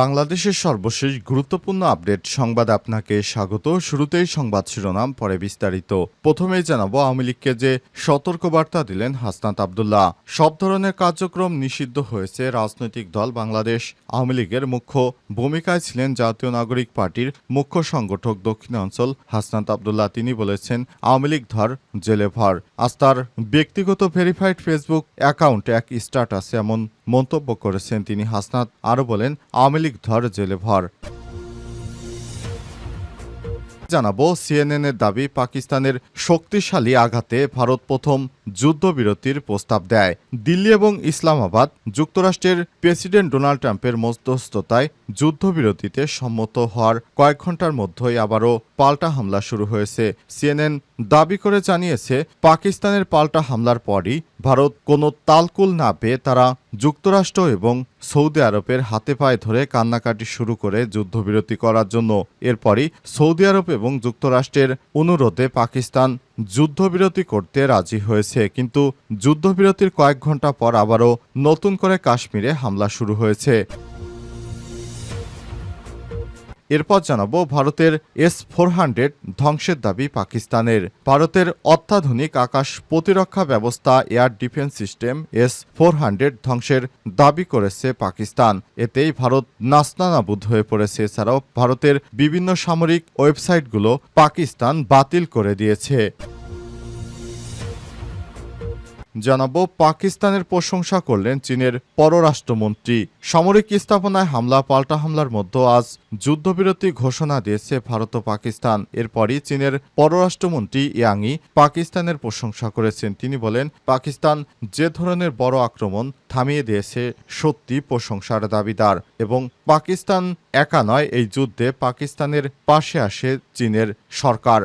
বাংলাদেশের সর্বশেষ গুরুত্বপূর্ণ আপডেট সংবাদ আপনাকে স্বাগত। শুরুতেই সংবাদ শিরোনাম, পরে বিস্তারিত। প্রথমেই জানাব, আওয়ামী লীগকে যে সতর্কবার্তা দিলেন হাসনাত আবদুল্লাহ, সব ধরনের কার্যক্রম নিষিদ্ধ হয়েছে রাজনৈতিক দল বাংলাদেশ। আওয়ামী লীগের মুখ্য ভূমিকায় ছিলেন জাতীয় নাগরিক পার্টির মুখ্য সংগঠক দক্ষিণাঞ্চল হাসনাত আবদুল্লাহ। তিনি বলেছেন, আওয়ামী লীগ ধর, জেলে ভর। আজ তার ব্যক্তিগত ভেরিফাইড ফেসবুক অ্যাকাউন্টে এক স্ট্যাটাসে এমন মন্তব্য করেছেন তিনি হাসনাত। আরও বলেন, আওয়ামী লীগ ধর জেলে ভর। জানাব সিএনএন এর দাবি, পাকিস্তানের শক্তিশালী আঘাতে ভারত প্রথম যুদ্ধবিরতির প্রস্তাব দেয়। দিল্লি এবং ইসলামাবাদ যুক্তরাষ্ট্রের প্রেসিডেন্ট ডোনাল্ড ট্রাম্পের মধ্যস্থতায় যুদ্ধবিরতিতে সম্মত হওয়ার কয়েক ঘণ্টার মধ্যেই আবারও পাল্টা হামলা শুরু হয়েছে। সিএনএন দাবি করে জানিয়েছে, পাকিস্তানের পাল্টা হামলার পরই ভারত কোনো তালকুল না পেয়ে তারা যুক্তরাষ্ট্র এবং সৌদি আরবের হাতে পায়ে ধরে কান্নাকাটি শুরু করে যুদ্ধবিরতি করার জন্য। এরপরই সৌদি আরব এবং যুক্তরাষ্ট্রের অনুরোধে পাকিস্তান যুদ্ধবিরতি করতে রাজি হয়েছে। কিন্তু যুদ্ধবিরতির কয়েক ঘণ্টা পর আবারও নতুন করে কাশ্মীরে হামলা শুরু হয়েছে। এরপর জানাব ভারতের এস ফোর হান্ড্রেড ধ্বংসের দাবি পাকিস্তানের। ভারতের অত্যাধুনিক আকাশ প্রতিরক্ষা ব্যবস্থা air defence system S four hundred ধ্বংসের দাবি করেছে পাকিস্তান। এতেই ভারত নাস্তানাবুদ হয়ে পড়েছে। এছাড়াও ভারতের বিভিন্ন সামরিক ওয়েবসাইটগুলো পাকিস্তান বাতিল করে দিয়েছে। জানাব, পাকিস্তানের প্রশংসা করলেন চীনের পররাষ্ট্রমন্ত্রী। সামরিক স্থাপনায় হামলা, পাল্টা হামলার মধ্যে আজ যুদ্ধবিরতি ঘোষণা দিয়েছে ভারত ও পাকিস্তান। এরপরই চীনের পররাষ্ট্রমন্ত্রী ইয়াংই পাকিস্তানের প্রশংসা করেছেন। তিনি বলেন, পাকিস্তান যে ধরনের বড় আক্রমণ থামিয়ে দিয়েছে, সত্যি প্রশংসার দাবিদার এবং পাকিস্তান একা নয়, এই যুদ্ধে পাকিস্তানের পাশে আসে চীনের সরকার।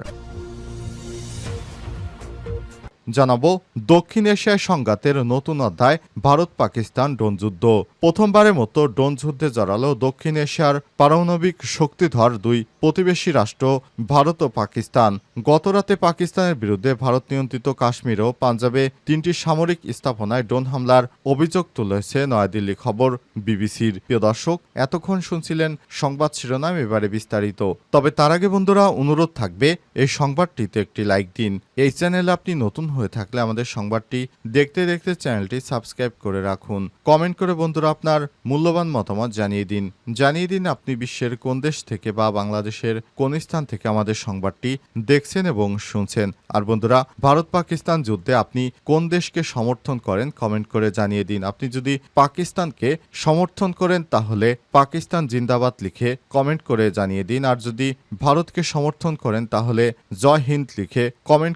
জানাব দক্ষিণ এশিয়ায় সংঘাতের নতুন অধ্যায় ভারত পাকিস্তান ড্রোন যুদ্ধ। প্রথমবারের মতো ড্রোন যুদ্ধে জড়ালো দক্ষিণ এশিয়ার পারমাণবিক শক্তিধর দুই প্রতিবেশী রাষ্ট্র, ভারত ও পাকিস্তান। গতরাতে পাকিস্তানের বিরুদ্ধে ভারত নিয়ন্ত্রিত কাশ্মীর ও পাঞ্জাবে তিনটি সামরিক স্থাপনায় ড্রোন হামলার অভিযোগ তুলেছে নয়াদিল্লি খবর বিবিসির। প্রিয় দর্শক, এতক্ষণ শুনছিলেন সংবাদ শিরোনাম, এবারে বিস্তারিত। তবে তার আগে বন্ধুরা, অনুরোধ থাকবে, এই সংবাদটিতে একটি লাইক দিন। এই চ্যানেলে আপনি নতুন হয়ে থাকলে আমাদের সংবাদটি দেখতে দেখতে চ্যানেলটি সাবস্ক্রাইব করে রাখুন। কমেন্ট করে বন্ধুরা আপনার মূল্যবান মতামত জানিয়ে দিন। জানিয়ে দিন আপনি বিশ্বের কোন দেশ থেকে বা বাংলাদেশের কোন স্থান থেকে আমাদের সংবাদটি দেখছেন এবং শুনছেন। আর বন্ধুরা ভারত পাকিস্তান যুদ্ধে আপনি কোন দেশকে সমর্থন করেন কমেন্ট করে জানিয়ে দিন। আপনি যদি পাকিস্তানকে সমর্থন করেন, তাহলে পাকিস্তান জিন্দাবাদ লিখে কমেন্ট করে জানিয়ে দিন। আর যদি ভারতকে সমর্থন করেন, তাহলে জয় হিন্দ লিখে কমেন্ট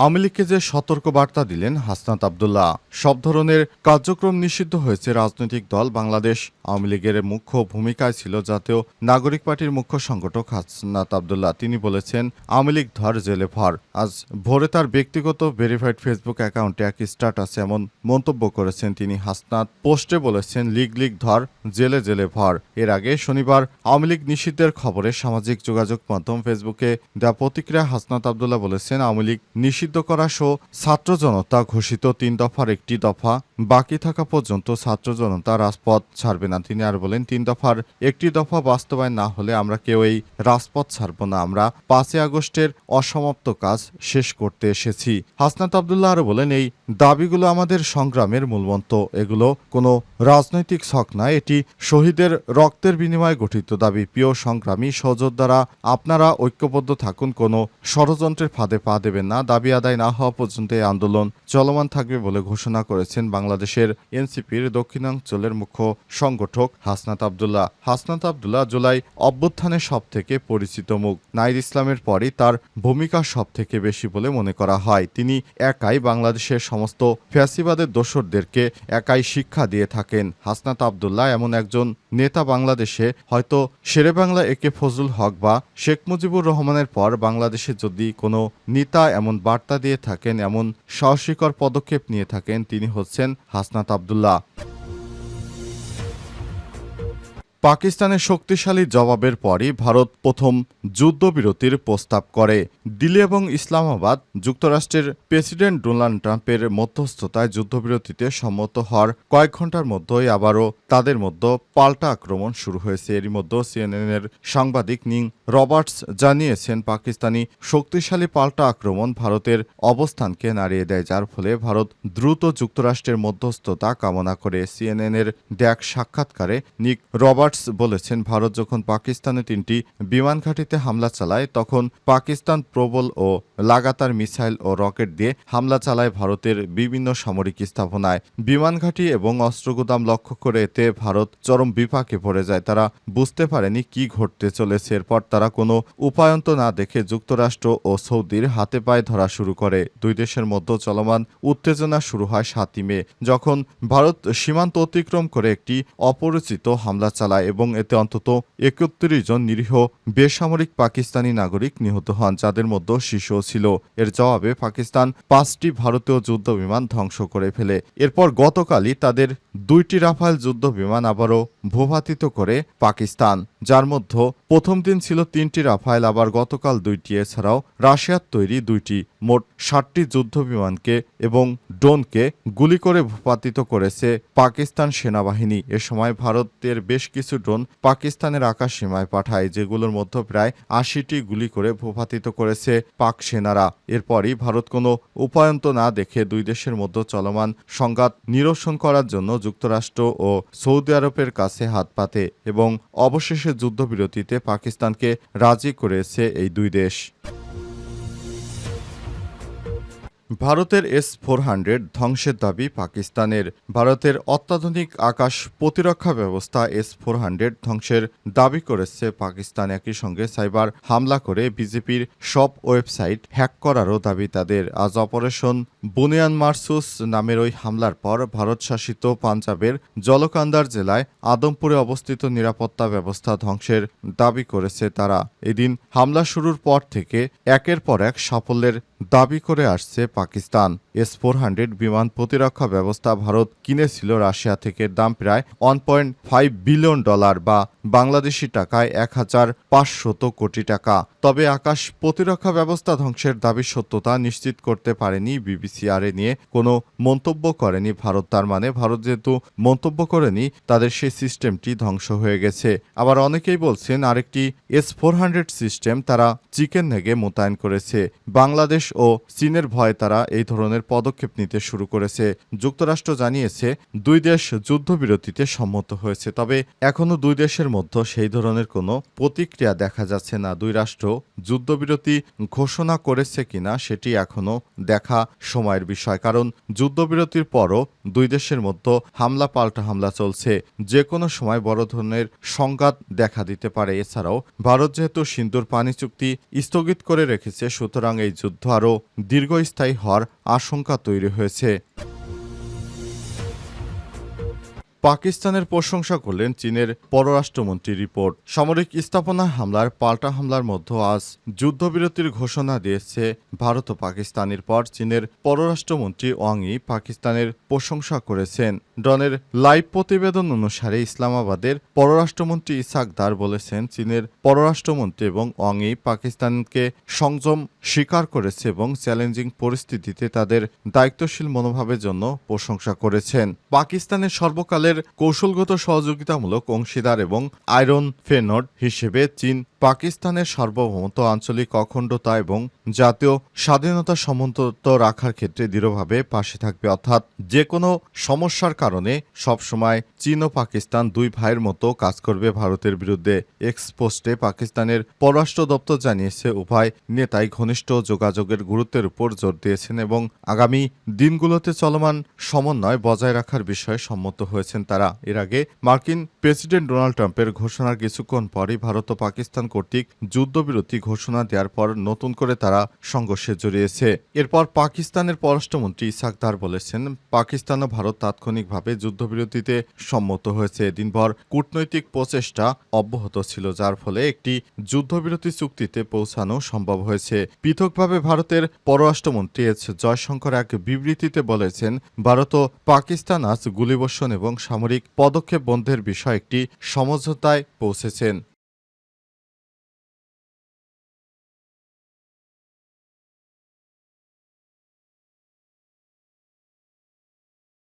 আওয়ামী লীগকে যে সতর্কবার্তা দিলেন হাসনাত আবদুল্লাহ, সব ধরনের কার্যক্রম নিষিদ্ধ হয়েছে রাজনৈতিক দল বাংলাদেশ। আওয়ামী লীগের মুখ্য ভূমিকায় ছিল জাতীয় নাগরিক পার্টির মুখ্য সংগঠক হাসনাত আবদুল্লাহ। তিনি বলেছেন, আওয়ামী লীগ ধর, জেলে ভর। আজ ভোরে তার ব্যক্তিগত ভেরিফাইড ফেসবুক অ্যাকাউন্টে এক স্ট্যাটাসে এমন মন্তব্য করেছেন তিনি। হাসনাত পোস্টে বলেছেন, লীগ লীগ ধর, জেলে জেলে ভর। এর আগে শনিবার আওয়ামী লীগ নিষিদ্ধের খবরে সামাজিক যোগাযোগ মাধ্যম ফেসবুকে দেওয়া প্রতিক্রিয়া হাসনাত আবদুল্লাহ বলেছেন, আওয়ামী লীগ নিষিদ্ধ করা সহ ছাত্র জনতা ঘোষিত তিন দফার একটি দফা বাকি থাকা পর্যন্ত ছাত্র জনতা রাজপথ ছাড়বে না। তিনি আর বলেন, তিন দফার একটি দফা বাস্তবায়ন না হলে আমরা কেউ এই রাজপথ ছাড়ব না। আমরা পাঁচই আগস্টের অসমাপ্ত কাজ শেষ করতে এসেছি। হাসনাত আবদুল্লাহ আরও বলেন, এই দাবিগুলো আমাদের সংগ্রামের মূলমন্ত্র। এগুলো কোনো রাজনৈতিক ছক নয় এটি শহীদের রক্তের বিনিময়ে গঠিত দাবি। প্রিয় সংগ্রামী সহযোদ্ধারা আপনারা ঐক্যবদ্ধ থাকুন, কোনো ষড়যন্ত্রের ফাঁদে পা দেবেন না। দাবি আদায় না হওয়া পর্যন্ত এই আন্দোলন চলমান থাকবে বলে ঘোষণা করেছেন বাংলাদেশের এনসিপির দক্ষিণাঞ্চলের মুখ্য সংগঠক হাসনাত আবদুল্লাহ। হাসনাত আবদুল্লাহ জুলাই অভ্যুত্থানের সব থেকে পরিচিত মুখ। নাইর ইসলামের পরই তার ভূমিকা সব থেকে বেশি বলে মনে করা হয়। তিনি একাই বাংলাদেশের সমস্ত ফ্যাসিবাদের দোসরদেরকে একাই শিক্ষা দিয়ে থাকেন। হাসনাত আবদুল্লাহ এমন একজন নেতা বাংলাদেশে হয়তো শেরে বাংলা একে ফজলুল হক বা শেখ মুজিবুর রহমানের পর বাংলাদেশে যদি কোনো নেতা এমন বার্তা দিয়ে থাকেন এমন সাহসিকর পদক্ষেপ নিয়ে থাকেন তিনি হচ্ছেন হাসনাত আবদুল্লাহ। পাকিস্তানের শক্তিশালী জবাবের পরই ভারত প্রথম যুদ্ধবিরতির প্রস্তাব করে। দিল্লি এবং ইসলামাবাদ যুক্তরাষ্ট্রের প্রেসিডেন্ট ডোনাল্ড ট্রাম্পের মধ্যস্থতায় যুদ্ধবিরতিতে সম্মত হওয়ার কয়েক ঘণ্টার মধ্যেই আবারও তাদের মধ্যে পাল্টা আক্রমণ শুরু হয়েছে। এরই মধ্যে সিএনএনের সাংবাদিক নিং রবার্টস জানিয়েছেন, পাকিস্তানি শক্তিশালী পাল্টা আক্রমণ ভারতের অবস্থানকে নাড়িয়ে দেয়, যার ফলে ভারত দ্রুত যুক্তরাষ্ট্রের মধ্যস্থতা কামনা করে। সিএনএনের দেখ সাক্ষাৎকারে নিক রবার্টস বলেছেন, ভারত যখন পাকিস্তানে তিনটি বিমান ঘাঁটিতে হামলা চালায়, তখন পাকিস্তান প্রবল ও লাগাতার মিসাইল ও রকেট দিয়ে হামলা চালায় ভারতের বিভিন্ন সামরিক স্থাপনায়। বিমান ঘাঁটি এবং অস্ত্রগুদাম লক্ষ্য করে এতে ভারত চরম বিপাকে পড়ে যায়। তারা বুঝতে পারেনি কি ঘটতে চলেছে। এরপর তারা কোনো উপায়ন্ত না দেখে যুক্তরাষ্ট্র ও সৌদির হাতে পায়ে ধরা শুরু করে। দুই দেশের মধ্যে চলমান উত্তেজনা শুরু হয় সাতই মে, যখন ভারত সীমান্ত অতিক্রম করে একটি অপরিচিত হামলা চালায়। এবং এতে অন্তত একত্রিশ জন নিরীহ বেসামরিক পাকিস্তানি নাগরিক নিহত হন, যাদের মধ্যে শিশুও ছিল। এর জবাবে পাকিস্তান পাঁচটি ভারতীয় যুদ্ধ বিমান ধ্বংস করে ফেলে। এরপর গতকালই তাদের দুইটি রাফাল যুদ্ধ বিমান আবারও ভূপাতিত করে পাকিস্তান, যার মধ্যে প্রথম দিন ছিল তিনটি রাফাইল আবার গতকাল দুইটি। এছাড়াও রাশিয়ার তৈরি দুইটি, মোট ষাটটি যুদ্ধ বিমানকে এবং ড্রোনকে গুলি করে ভূপাতিত করেছে পাকিস্তান সেনাবাহিনী। এ সময় ভারতের বেশ কিছু ড্রোন পাকিস্তানের আকাশ সীমায় পাঠায়, যেগুলোর মধ্যে প্রায় আশিটি গুলি করে ভূপাতিত করেছে পাক সেনারা। এরপরই ভারত কোনো উপায়ন্ত না দেখে দুই দেশের মধ্যে চলমান সংঘাত নিরসন করার জন্য যুক্তরাষ্ট্র ও সৌদি আরবের কাছে হাত পাতে এবং অবশেষে যুদ্ধবিরতিতে পাকিস্তানকে রাজি করেছে এই দুই দেশ। ভারতের এস ফোর হান্ড্রেড ধ্বংসের দাবি পাকিস্তানের। ভারতের অত্যাধুনিক আকাশ প্রতিরক্ষা ব্যবস্থা এস ফোর হান্ড্রেড ধ্বংসের দাবি করেছে পাকিস্তান। একই সঙ্গে সাইবার হামলা করে বিজেপির সব ওয়েবসাইট হ্যাক করারও দাবি তাদের। আজ অপারেশন বুনিয়ান মারসুস নামের ওই হামলার পর ভারত শাসিত পাঞ্জাবের জলকান্দার জেলায় আদমপুরে অবস্থিত নিরাপত্তা ব্যবস্থা ধ্বংসের দাবি করেছে তারা। এদিন হামলা শুরুর পর থেকে একের পর এক সাফল্যের দাবি করে আসছে পাকিস্তান। এস ফোর হান্ড্রেড বিমান প্রতিরক্ষা ব্যবস্থা ভারত কিনেছিল রাশিয়া থেকে, দাম প্রায় one point five billion dollar বা বাংলাদেশি টাকায় এক হাজার পাঁচশত কোটি টাকা। তবে আকাশ প্রতিরক্ষা ব্যবস্থা ধ্বংসের দাবির সত্যতা নিশ্চিত করতে পারেনি বিবিসি, আর এ নিয়ে কোনো মন্তব্য করেনি ভারত। তার মানে ভারত যেহেতু মন্তব্য করেনি, তাদের সেই সিস্টেমটি ধ্বংস হয়ে গেছে। আবার অনেকেই বলছেন আরেকটি এস ফোর হান্ড্রেড সিস্টেম তারা চিকেন নেগে মোতায়েন করেছে। বাংলাদেশ ও চীনের ভয়ে তারা এই ধরনের পদক্ষেপ নিতে শুরু করেছে। যুক্তরাষ্ট্র জানিয়েছে, দুই দেশ যুদ্ধবিরতিতে সম্মত হয়েছে, তবে এখনও দুই দেশের মধ্যে সেই ধরনের কোনো প্রতিক্রিয়া দেখা যাচ্ছে না। দুই রাষ্ট্র যুদ্ধবিরতি ঘোষণা করেছে কিনা সেটি এখনও দেখা সময়ের বিষয়, কারণ যুদ্ধবিরতির পরও দুই দেশের মধ্যে হামলা পাল্টা হামলা চলছে। যে কোনো সময় বড় ধরনের সংঘাত দেখা দিতে পারে। এছাড়াও ভারত যেহেতু সিন্দুর পানি চুক্তি স্থগিত করে রেখেছে, সুতরাং এই যুদ্ধ আরও দীর্ঘস্থায়ী হওয়ার আশঙ্কা তৈরি হয়েছে। পাকিস্তানের প্রশংসা করলেন চীনের পররাষ্ট্রমন্ত্রী রিপোর্ট। সামরিক স্থাপনা হামলার, পাল্টা হামলার মধ্যে আজ যুদ্ধবিরতির ঘোষণা দিয়েছে ভারত ও পাকিস্তানের পর চীনের পররাষ্ট্রমন্ত্রী ওয়াংই পাকিস্তানের প্রশংসা করেছেন। ডনের লাইভ প্রতিবেদন অনুসারে ইসলামাবাদের পররাষ্ট্রমন্ত্রী ইসাক দার বলেছেন, চীনের পররাষ্ট্রমন্ত্রী এবং ওয়াংই পাকিস্তানকে সংযম স্বীকার করেছে এবং চ্যালেঞ্জিং পরিস্থিতিতে তাদের দায়িত্বশীল মনোভাবের জন্য প্রশংসা করেছেন। পাকিস্তানের সর্বকালের কৌশলগত সহযোগিতামূলক অংশীদার এবং আয়রন ফেনড হিসেবে চীন পাকিস্তানের সার্বভৌমত্ব, আঞ্চলিক অখণ্ডতা এবং জাতীয় স্বাধীনতা সমুন্নত রাখার ক্ষেত্রে দৃঢ়ভাবে পাশে থাকবে। অর্থাৎ যে কোনো সমস্যার কারণে সবসময় চীন ও পাকিস্তান দুই ভাইয়ের মতো কাজ করবে ভারতের বিরুদ্ধে। এক্সপোস্টে পাকিস্তানের পররাষ্ট্র দপ্তর জানিয়েছে, উভয় নেতাই ঘনিষ্ঠ যোগাযোগের গুরুত্বের উপর জোর দিয়েছেন এবং আগামী দিনগুলোতে চলমান সমন্বয় বজায় রাখার বিষয়ে সম্মত হয়েছেন তারা। এর আগে মার্কিন প্রেসিডেন্ট ডোনাল্ড ট্রাম্পের ঘোষণার কিছুক্ষণ পরই ভারত ও পাকিস্তান কর্তৃক যুদ্ধবিরতি ঘোষণা দেওয়ার পর নতুন করে তারা সংঘর্ষে জড়িয়েছে। এরপর পাকিস্তানের পররাষ্ট্রমন্ত্রী ইসাকদার বলেছেন, পাকিস্তান ও ভারত তাৎক্ষণিকভাবে যুদ্ধবিরতিতে সম্মত হয়েছে। দিনভর কূটনৈতিক প্রচেষ্টা অব্যাহত ছিল, যার ফলে একটি যুদ্ধবিরতি চুক্তিতে পৌঁছানো সম্ভব হয়েছে। পৃথকভাবে ভারতের পররাষ্ট্রমন্ত্রী এস জয়শঙ্কর এক বিবৃতিতে বলেছেন, ভারত ও পাকিস্তান আজ গুলিবর্ষণ এবং সামরিক পদক্ষেপ বন্ধের বিষয়ে একটি সমঝোতায় পৌঁছেছেন।